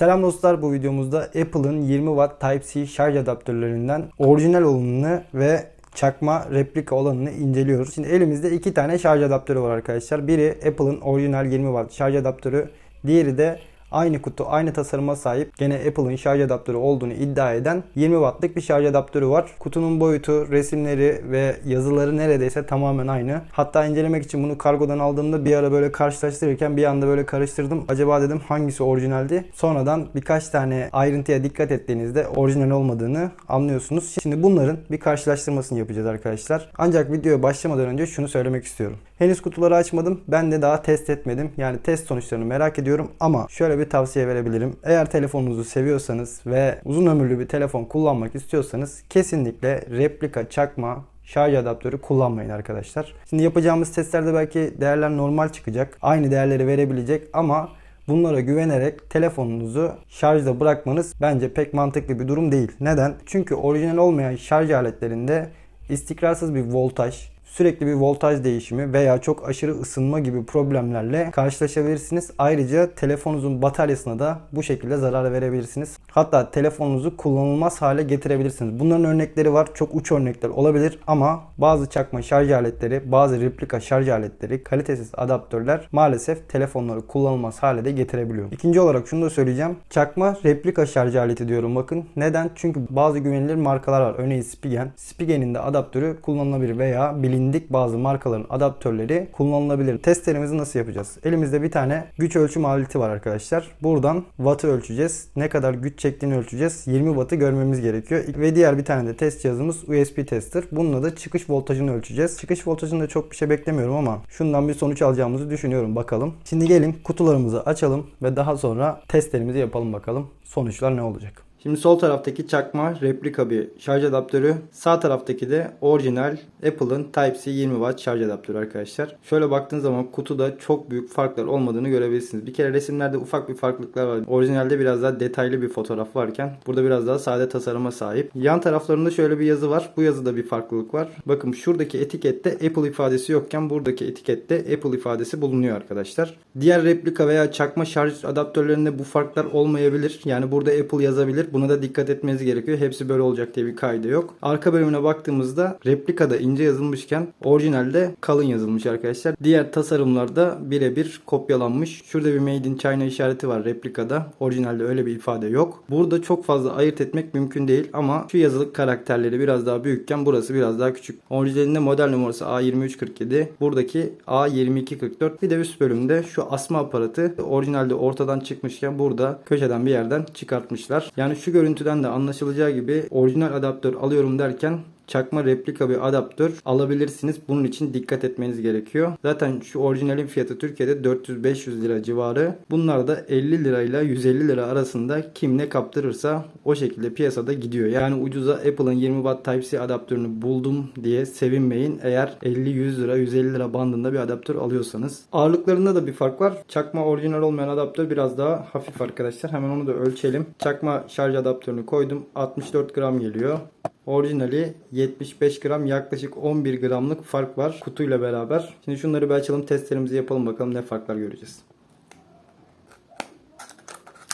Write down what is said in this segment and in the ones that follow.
Selam dostlar bu videomuzda Apple'ın 20 Watt Type-C şarj adaptörlerinden orijinal olanını ve çakma replika olanını inceliyoruz. Şimdi elimizde iki tane şarj adaptörü var arkadaşlar. Biri Apple'ın orijinal 20 Watt şarj adaptörü. Diğeri de aynı kutu, aynı tasarıma sahip gene Apple'ın şarj adaptörü olduğunu iddia eden 20 wattlık bir şarj adaptörü var. Kutunun boyutu, resimleri ve yazıları neredeyse tamamen aynı. Hatta incelemek için bunu kargodan aldığımda bir ara böyle karşılaştırırken bir anda böyle karıştırdım. Acaba dedim hangisi orijinaldi? Sonradan birkaç tane ayrıntıya dikkat ettiğinizde orijinal olmadığını anlıyorsunuz. Şimdi bunların bir karşılaştırmasını yapacağız arkadaşlar. Ancak videoya başlamadan önce şunu söylemek istiyorum. Henüz kutuları açmadım. Ben de daha test etmedim. Yani test sonuçlarını merak ediyorum ama şöyle bir tavsiye verebilirim. Eğer telefonunuzu seviyorsanız ve uzun ömürlü bir telefon kullanmak istiyorsanız kesinlikle replika çakma şarj adaptörü kullanmayın arkadaşlar. Şimdi yapacağımız testlerde belki değerler normal çıkacak. Aynı değerleri verebilecek ama Bunlara güvenerek telefonunuzu şarjda bırakmanız bence pek mantıklı bir durum değil. Neden? Çünkü orijinal olmayan şarj aletlerinde istikrarsız bir voltaj, sürekli bir voltaj değişimi veya çok aşırı ısınma gibi problemlerle karşılaşabilirsiniz. Ayrıca telefonunuzun bataryasına da bu şekilde zarar verebilirsiniz. Hatta telefonunuzu kullanılmaz hale getirebilirsiniz. Bunların örnekleri var. Çok uç örnekler olabilir ama bazı çakma şarj aletleri, bazı replika şarj aletleri, kalitesiz adaptörler maalesef telefonları kullanılmaz hale de getirebiliyor. İkinci olarak şunu da söyleyeceğim. Çakma replika şarj aleti diyorum bakın. Neden? Çünkü bazı güvenilir markalar var. Örneğin Spigen. Spigen'in de adaptörü kullanılabilir veya bilindik bazı markaların adaptörleri kullanılabilir. Testlerimizi nasıl yapacağız? Elimizde bir tane güç ölçüm aleti var arkadaşlar. Buradan wattı ölçeceğiz. Ne kadar güç çektiğini ölçeceğiz. 20 wattı görmemiz gerekiyor. Ve diğer bir tane de test cihazımız USB tester. Bununla da çıkış voltajını ölçeceğiz. Çıkış voltajında çok bir şey beklemiyorum ama şundan bir sonuç alacağımızı düşünüyorum bakalım. Şimdi gelin kutularımızı açalım ve daha sonra testlerimizi yapalım bakalım. Sonuçlar ne olacak? Şimdi sol taraftaki çakma replika bir şarj adaptörü. Sağ taraftaki de orijinal Apple'ın Type-C 20 Watt şarj adaptörü arkadaşlar. Şöyle baktığınız zaman kutuda çok büyük farklar olmadığını görebilirsiniz. Bir kere resimlerde ufak bir farklılıklar var. Orijinalde biraz daha detaylı bir fotoğraf varken burada biraz daha sade tasarıma sahip. Yan taraflarında şöyle bir yazı var. Bu yazıda bir farklılık var. Bakın şuradaki etikette Apple ifadesi yokken buradaki etikette Apple ifadesi bulunuyor arkadaşlar. Diğer replika veya çakma şarj adaptörlerinde bu farklar olmayabilir. Yani burada Apple yazabilir. Buna da dikkat etmeniz gerekiyor. Hepsi böyle olacak diye bir kaydı yok. Arka bölümüne baktığımızda replikada ince yazılmışken orijinalde kalın yazılmış arkadaşlar. Diğer tasarımlarda birebir kopyalanmış. Şurada bir Made in China işareti var replikada. Orijinalde öyle bir ifade yok. Burada çok fazla ayırt etmek mümkün değil ama şu yazılık karakterleri biraz daha büyükken burası biraz daha küçük. Orijinalinde model numarası A2347. Buradaki A2244. Bir de üst bölümde şu asma aparatı orijinalde ortadan çıkmışken burada köşeden bir yerden çıkartmışlar. Yani şu görüntüden de anlaşılacağı gibi orijinal adaptör alıyorum derken çakma replika bir adaptör alabilirsiniz. Bunun için dikkat etmeniz gerekiyor. Zaten şu orijinalin fiyatı Türkiye'de 400-500 lira civarı. Bunlar da 50 lirayla 150 lira arasında kim ne kaptırırsa o şekilde piyasada gidiyor. Yani ucuza Apple'ın 20 Watt Type-C adaptörünü buldum diye sevinmeyin. Eğer 50-100 lira 150 lira bandında bir adaptör alıyorsanız. Ağırlıklarında da bir fark var. Çakma orijinal olmayan adaptör biraz daha hafif arkadaşlar. Hemen onu da ölçelim. Çakma şarj adaptörünü koydum. 64 gram geliyor. Orijinali 75 gram yaklaşık 11 gramlık fark var kutuyla beraber. Şimdi şunları bir açalım testlerimizi yapalım bakalım ne farklar göreceğiz.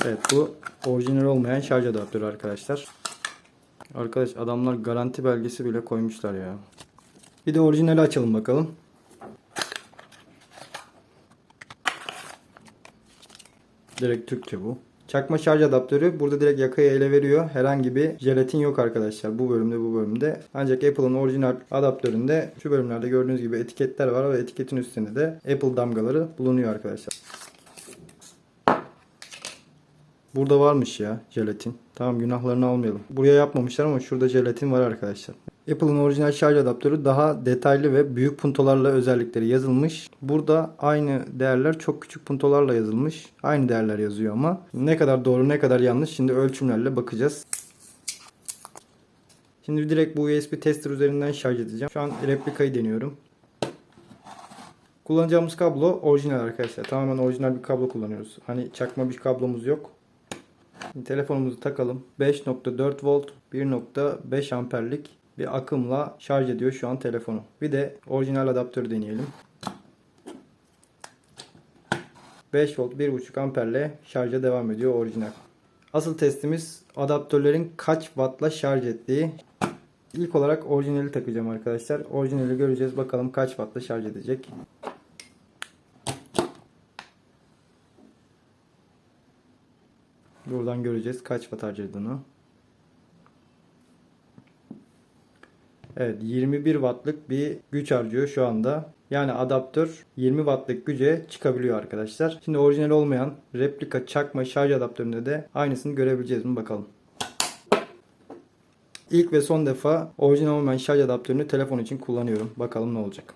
Evet bu orijinal olmayan şarj adaptörü arkadaşlar. Arkadaş adamlar garanti belgesi bile koymuşlar ya. Bir de orijinali açalım bakalım. Direkt Türkçe bu. Çakma şarj adaptörü burada direkt yakaya ele veriyor. Herhangi bir jelatin yok arkadaşlar. Bu bölümde bu bölümde. Ancak Apple'ın orijinal adaptöründe şu bölümlerde gördüğünüz gibi etiketler var ve etiketin üstünde de Apple damgaları bulunuyor arkadaşlar. Burada varmış ya jelatin. Tamam günahlarını almayalım. Buraya yapmamışlar ama şurada jelatin var arkadaşlar. Apple'ın orijinal şarj adaptörü daha detaylı ve büyük puntolarla özellikleri yazılmış. Burada aynı değerler çok küçük puntolarla yazılmış. Aynı değerler yazıyor ama ne kadar doğru ne kadar yanlış şimdi ölçümlerle bakacağız. Şimdi direkt bu USB tester üzerinden şarj edeceğim. Şu an replikayı deniyorum. Kullanacağımız kablo orijinal arkadaşlar. Tamamen orijinal bir kablo kullanıyoruz. Hani çakma bir kablomuz yok. Şimdi telefonumuzu takalım. 5.4 volt 1.5 amperlik bir akımla şarj ediyor şu an telefonu. Bir de orijinal adaptörü deneyelim. 5 volt 1.5 amperle şarja devam ediyor orijinal. Asıl testimiz adaptörlerin kaç wattla şarj ettiği. İlk olarak orijinali takacağım arkadaşlar. Orijinali göreceğiz. Bakalım kaç wattla şarj edecek. Buradan göreceğiz kaç watt harcadığını. Evet 21 wattlık bir güç harcıyor şu anda. Yani adaptör 20 wattlık güce çıkabiliyor arkadaşlar. Şimdi orijinal olmayan replika çakma şarj adaptöründe de aynısını görebileceğiz mi bakalım. İlk ve son defa orijinal olmayan şarj adaptörünü telefon için kullanıyorum. Bakalım ne olacak.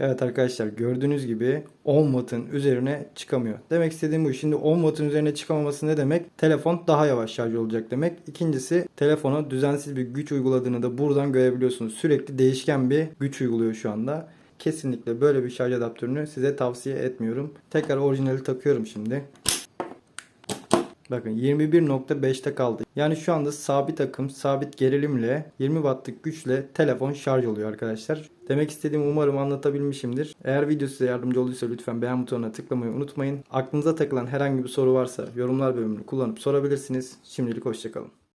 Evet arkadaşlar gördüğünüz gibi 10 wattın üzerine çıkamıyor. Demek istediğim bu. Şimdi 10 wattın üzerine çıkamaması ne demek? Telefon daha yavaş şarj olacak demek. İkincisi telefona düzensiz bir güç uyguladığını da buradan görebiliyorsunuz. Sürekli değişken bir güç uyguluyor şu anda. Kesinlikle böyle bir şarj adaptörünü size tavsiye etmiyorum. Tekrar orijinali takıyorum şimdi. Bakın 21.5'te kaldı. Yani şu anda sabit akım, sabit gerilimle 20 wattlık güçle telefon şarj oluyor arkadaşlar. Demek istediğimi umarım anlatabilmişimdir. Eğer video size yardımcı olduysa lütfen beğen butonuna tıklamayı unutmayın. Aklınıza takılan herhangi bir soru varsa yorumlar bölümünü kullanıp sorabilirsiniz. Şimdilik hoşçakalın.